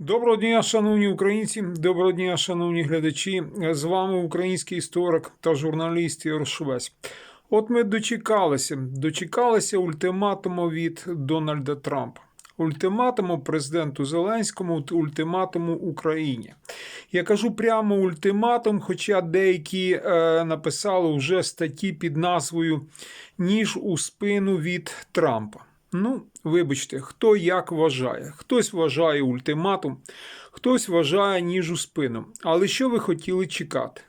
Доброго дня, шановні українці, доброго дня, шановні глядачі. З вами український історик та журналіст Ігор Швець. От ми дочекалися, дочекалися ультиматуму від Дональда Трампа. Ультиматуму президенту Зеленському, ультиматуму Україні. Я кажу прямо ультиматум, хоча деякі е, написали вже статті під назвою Ніж у спину від Трампа. Ну, вибачте, хто як вважає. Хтось вважає ультиматум, хтось вважає ніж у спину. Але що ви хотіли чекати?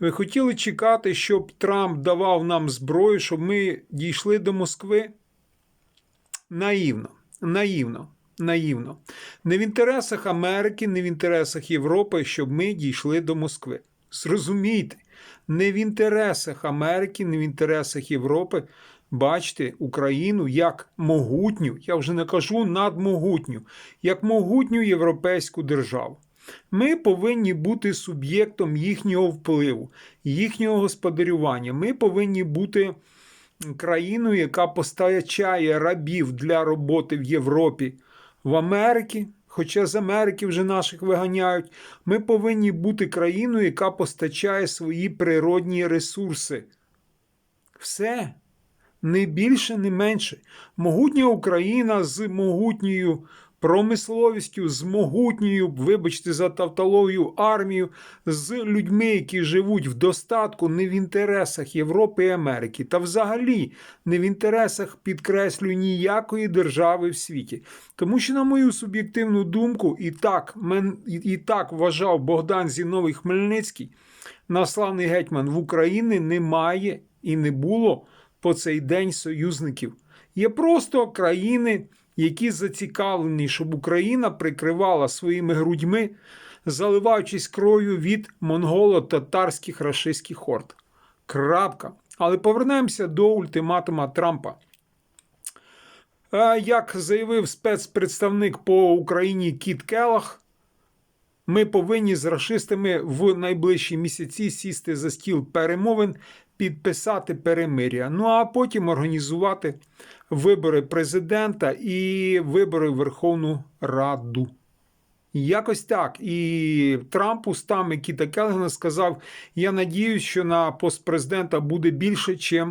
Ви хотіли чекати, щоб Трамп давав нам зброю, щоб ми дійшли до Москви? Наївно, наївно, наївно. Не в інтересах Америки, не в інтересах Європи, щоб ми дійшли до Москви. Зрозумійте, не в інтересах Америки, не в інтересах Європи бачити Україну як могутню, я вже не кажу надмогутню, як могутню європейську державу. Ми повинні бути суб'єктом їхнього впливу, їхнього господарювання. Ми повинні бути країною, яка постачає рабів для роботи в Європі, в Америці. Хоча з Америки вже наших виганяють, ми повинні бути країною, яка постачає свої природні ресурси. Все не більше, не менше. Могутня Україна з могутньою промисловістю, з могутньою, вибачте, за тавтологію армією, з людьми, які живуть в достатку не в інтересах Європи і Америки, та взагалі не в інтересах, підкреслюю, ніякої держави в світі. Тому що, на мою суб'єктивну думку, і так, мен, і, так вважав Богдан Зіновий Хмельницький, наславний гетьман в Україні немає і не було по цей день союзників. Є просто країни, які зацікавлені, щоб Україна прикривала своїми грудьми, заливаючись кров'ю від монголо-татарських рашистських хорд. Крапка. Але повернемося до ультиматума Трампа. Е, Як заявив спецпредставник по Україні Кіт Келах, ми повинні з рашистами в найближчі місяці сісти за стіл перемовин, підписати перемиря. Ну а потім організувати вибори президента і вибори в Верховну Раду. Якось так. І Трамп устами Кіта Келгена сказав: я надіюсь, що на пост президента буде більше, ніж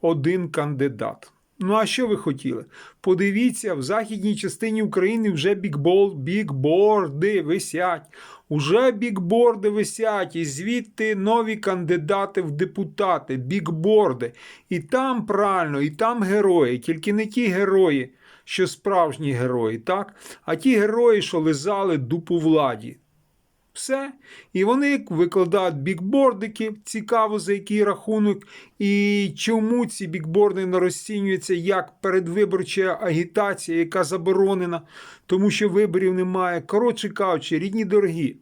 один кандидат. Ну, а що ви хотіли? Подивіться, в західній частині України вже бікбол, бікборди висять. Уже бікборди висять, і звідти нові кандидати в депутати, бікборди. І там правильно, і там герої, тільки не ті герої, що справжні герої, так? А ті герої, що лизали дупу владі. Все. І вони викладають бікбордики, цікаво за який рахунок, і чому ці бікборди не розцінюються як передвиборча агітація, яка заборонена, тому що виборів немає. Коротше кажучи, рідні дорогі.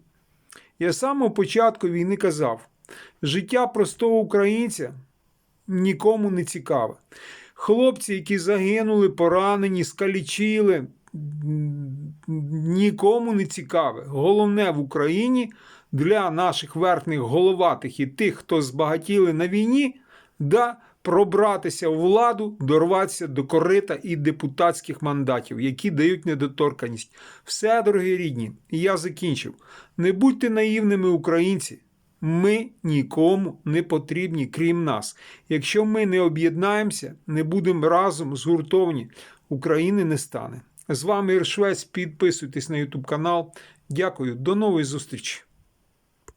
Я з самого початку війни казав: життя простого українця нікому не цікаве. Хлопці, які загинули, поранені, скалічили, нікому не цікаве. Головне в Україні для наших верхних головатих і тих, хто збагатіли на війні, да пробратися у владу, дорватися до корита і депутатських мандатів, які дають недоторканість. Все, дорогі рідні, і я закінчив. Не будьте наївними українці. Ми нікому не потрібні, крім нас. Якщо ми не об'єднаємося, не будемо разом згуртовані, України не стане. З вами Іршвець. Підписуйтесь на YouTube канал. Дякую, до нової зустрічі!